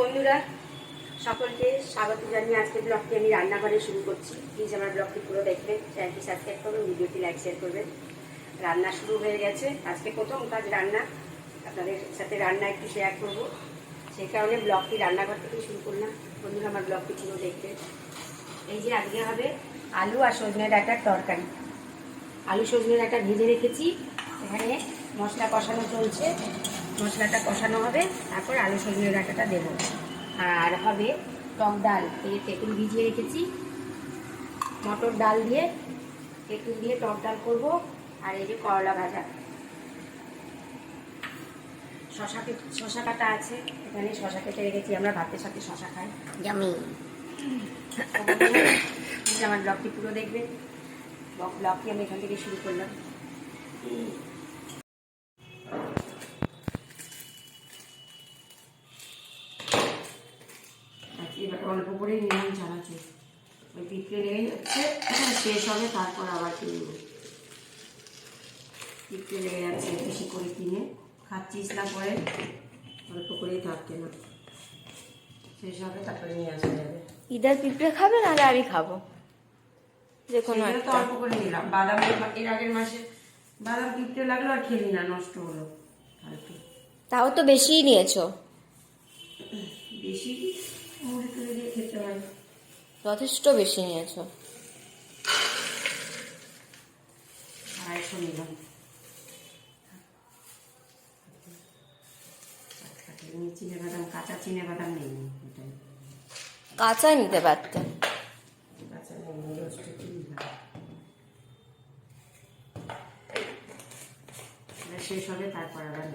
বন্ধুরা, সকলকে স্বাগত জানিয়ে আজকে ব্লগটি আমি রান্নাঘরে শুরু করছি। প্লিজ আমার ব্লগটি পুরো দেখবেন চ্যানেলটি সাবস্ক্রাইব করবেন, ভিডিওটি লাইক শেয়ার করবেন। রান্না শুরু হয়ে গেছে। আজকে প্রথম কাজ রান্না। আপনাদের সাথে রান্না একটু শেয়ার করব। সেই কারণে ব্লগটি রান্নাঘর থেকে শুরু করলাম। বন্ধুরা, আমার ব্লগটি পুরো দেখবেন। এই যে আজকে হবে আলু আর সজনে ডাঁটার তরকারি। আলু সজনে ডাঁটা ভেজে রেখেছি। এখানে মশলা কষানো চলছে। মশলাটা কষানো হবে তারপর আলু সজনে ডাঁটাটা দেবো। আর হবে টক ডাল এই তেঁতুল ভিজিয়ে রেখেছি। মটর ডাল দিয়ে তেঁতুল দিয়ে টক ডাল করব আর এই যে করলা ভাজা। শশা শশা কাটা আছে এখানে শশা কেটে রেখেছি আমরা ভাতের সাথে শশা খাই। জামি আমার ব্লগটি পুরো দেখবেন। ব্লগটি আমি এখান থেকে শুরু করলাম আজকে এবার অল্প নিলাম চানাচুর ওই পিঁপড়ে লেগে যাচ্ছে। শেষ হবে তারপর আবার কিনবো। পিঁপড়ে লেগে যাচ্ছে বেশি করে কিনে। খাচ্ছিস না পরে অল্প করেই থাকতে না শেষ হবে তারপরে নিয়ে আসা যাবে। ইদার পিঁপড়ে খাবে নাহলে আমি খাব? যে কোনো তো একটা। অল্প করে নিলাম। বাদাম এর আগের মাসে বাদাম কিনতে লাগল আর খেলি না নষ্ট হলো। তাও তো বেশিই নিয়েছো। বেশি মুড়ি তুলে দিয়ে খেতে হয়। যথেষ্ট বেশি নিয়েছো। আড়াইশো নিলাম। চিনে বাদাম কাঁচা চিনে বাদাম নেই কাঁচা নিতে পারতে। কাঁচা নেই রোস্টে কি নিলাম এটা শেষ হবে তারপর আবার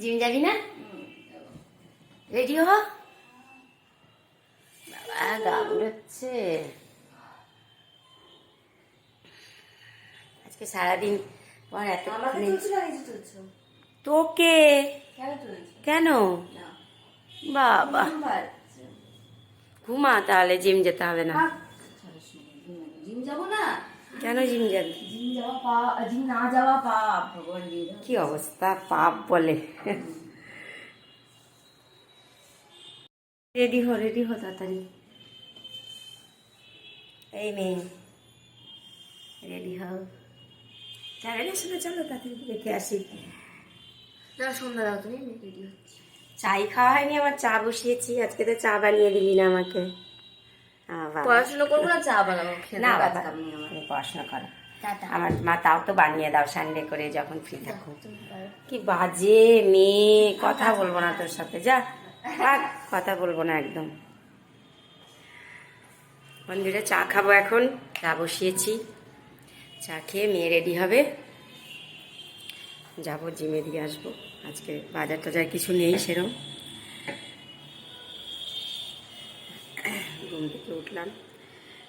জিম যাবি না? রেডি হ বাবা গামড়াচ্ছে। আজকে সারাদিন পর এত তোকে? কেন বাবা। ঘুমা তাহলে জিম যেতে হবে না। জিম যাব না? কেন জিম যাবি? জিম যাওয়া পাপ জিম না যাওয়া পাপ ভগবান কি অবস্থা? পাপ বলে। রেডি হো রেডি হো তাড়াতাড়ি। এই মেয়ে রেডি হও। না শুনে চলো তাড়াতাড়ি দেখে আসি। যাও সন্ধ্যা দাও তুমি রেডি হচ্ছি। চাই খাওয়া হয়নি আমার চা বসিয়েছি। আজকে তো চা বানিয়ে দিবি না আমাকে। পড়াশোনা করব না চা বানাবো। না বাবা পড়াশোনা করো। আমার মা তাও তো বানিয়ে দাও সানডে করে যখন ফ্রি থাকো। কি বাজে মেয়ে কথা বলব না তোর সাথে যা। থাক, কথা বলব না একদম। মন্দিরে চা খাব এখন। চা বসিয়েছি। চা খেয়ে মেয়ে রেডি হবে। যাব জিমে দিয়ে আসব। আজকে বাজার টাজার কিছু নেই সেরম। উঠলাম।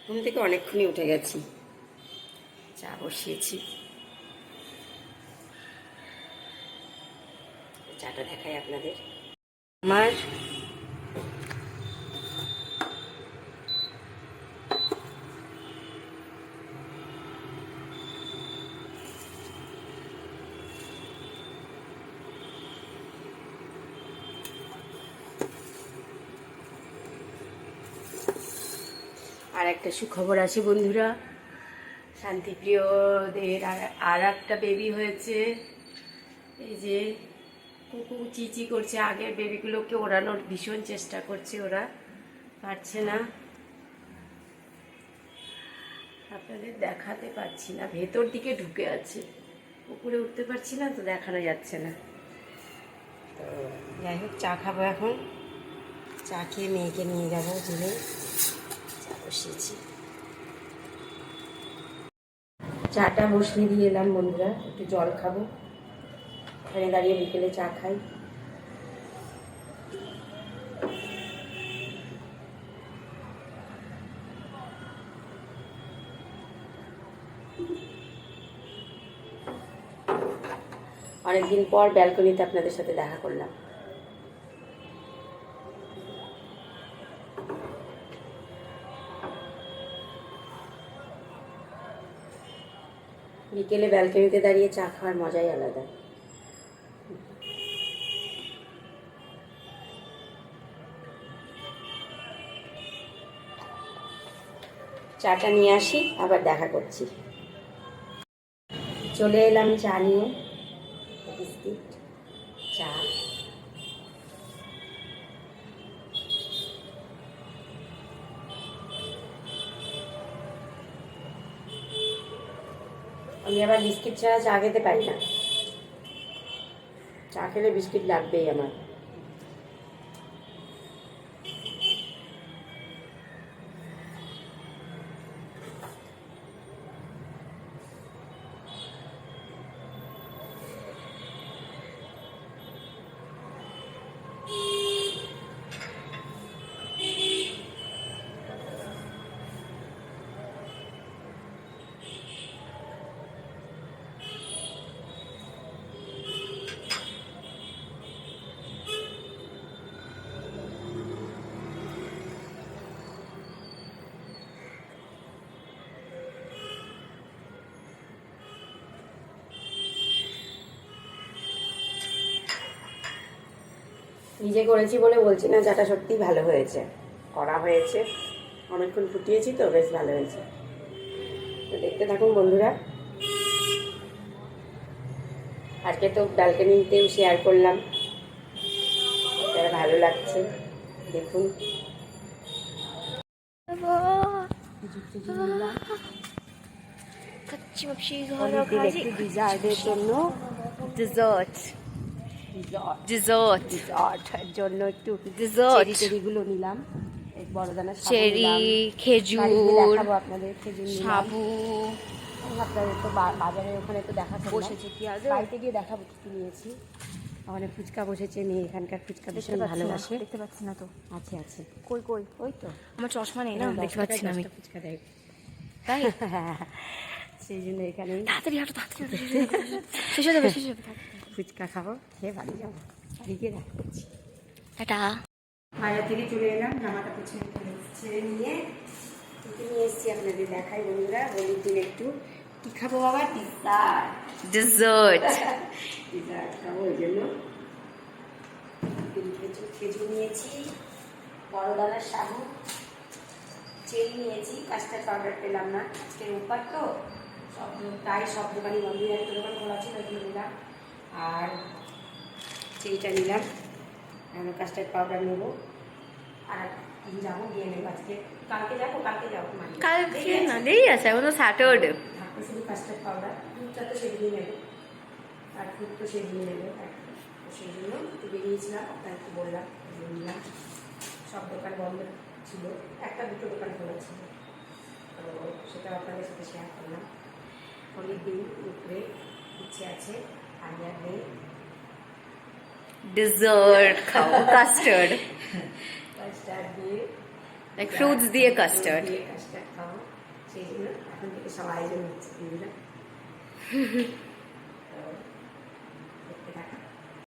ঘুম থেকে অনেকক্ষণই উঠে গেছি। চা বসিয়েছি। চাটা দেখাই আপনাদের। আমার আর একটা সুখবর আছে, বন্ধুরা। শান্তিপ্রিয়দের আর- একটা বেবি হয়েছে। এই যে কুকু চিচি করছে, আগের বেবিগুলোকে ওড়ানোর ভীষণ চেষ্টা করছে ওরা। পারছে না। আপনাদের দেখাতে পারছি না, ভেতর দিকে ঢুকে আছে। উপরে উঠতে পারছি না, তো দেখানো যাচ্ছে না। তো যাই হোক, চা খাব এখন। চা খেয়ে মেয়েকে নিয়ে যাব চা বসিয়েছি চাটা বসিয়ে দিয়ে এলাম বন্ধুরা, একটু জল খাব। এখানে দাঁড়িয়ে বিকেলে চা খাই। অনেকদিন পর ব্যালকনিতে আপনাদের সাথে দেখা করলাম। বিকেলে ব্যালকনিতে দাঁড়িয়ে চা খাওয়ার মজাই আলাদা। চাটা নিয়ে আসি, আবার দেখা করছি। চলে এলাম চা নিয়ে। বিস্কিট, চা। আমি আবার বিস্কিট ছাড়া চা খেতে পারি না। চা খেলে বিস্কিট লাগবেই আমার। নিজে করেছি বলে বলছি না যেটা সত্যি ভালো হয়েছে। করা হয়েছে। অনেকক্ষণ ফুটিয়েছি তো বেশ ভালো হয়েছে। তো দেখতে থাকুন বন্ধুরা। আজকে তো ব্যালকানিতেও শেয়ার করলাম। ভালো লাগছে। দেখুন। জন্য ডিজার্ট ডিজট ডিজট জন্য একটু ডিজট চেরিগুলো নিলাম। এক বড় বড়দানা চেরি খেজুর। আপনাদের খেজুর সাবু। আপনাদের তো বাজারের ওখানে তো দেখা বসেছে কি আছে বাড়িতে গিয়ে দেখাবো কি নিয়েছি। ওখানে ফুচকা বসেছে নিয়ে এখানকার ফুচকা ভীষণ ভালোবাসে। দেখতে পাচ্ছি না তো। আছে আছে। কই কই? ওই তো। আমার চশমা নেই না দেখতে পাচ্ছি না আমি। ফুচকা দেয়। তাই? সেই জন্য এখানে তাড়াতাড়ি হাঁটো তাড়াতাড়ি শেষ হয়ে যাবে শেষ হয়ে যাবে। ফুচকা খাব খেয়ে বাড়ি যাব। বাড়ি গিয়ে রাখছি। করছি টাটা। বাইরে থেকে চলে এলাম জামাটা পিছনে ছেড়ে নিয়ে নিয়ে এসেছি আপনাদের দেখাই বন্ধুরা বলির দিন একটু। কি খাব বাবা? ডিজার্ট। ডেজার্ট। ডিজার্ট খাব ওই জন্য। খেজুর খেজুর নিয়েছি বড় দানার সাবু চেরি নিয়েছি কাস্টার্ড পাউডার পেলাম না। আজকে রোববার তো সব প্রায় সব দোকানই বন্ধ একটা দোকান খোলা ছিল এগুলো নিলাম। আর চেরিটা নিলাম কাস্টার্ড পাউডার নেব। আর যাব গিয়ে নেব আজকে কালকে যাব কালকে যাব মানে। কালকে না দেরি আছে এখন তো স্যাটারডে শুধু কাস্টার্ড পাউডার দুধটা তো সেদিনই নেবে। আর দুধ তো সেদিনই নেবে। সেই জন্য একটু বেরিয়েছিলাম আপনার একটু বললাম নিলাম। সব দোকান বন্ধ ছিল। একটা দুটো দোকান খোলা ছিল। তো সেটা আপনাদের সাথে শেয়ার করলাম। হোলির দিন দুপুরে ইচ্ছে আছে। আলিয়ার নেই ডিজার্ট খাও কাস্টার্ড কাস্টার্ড দিয়ে লাইক ফ্রুটস দিয়ে কাস্টার্ড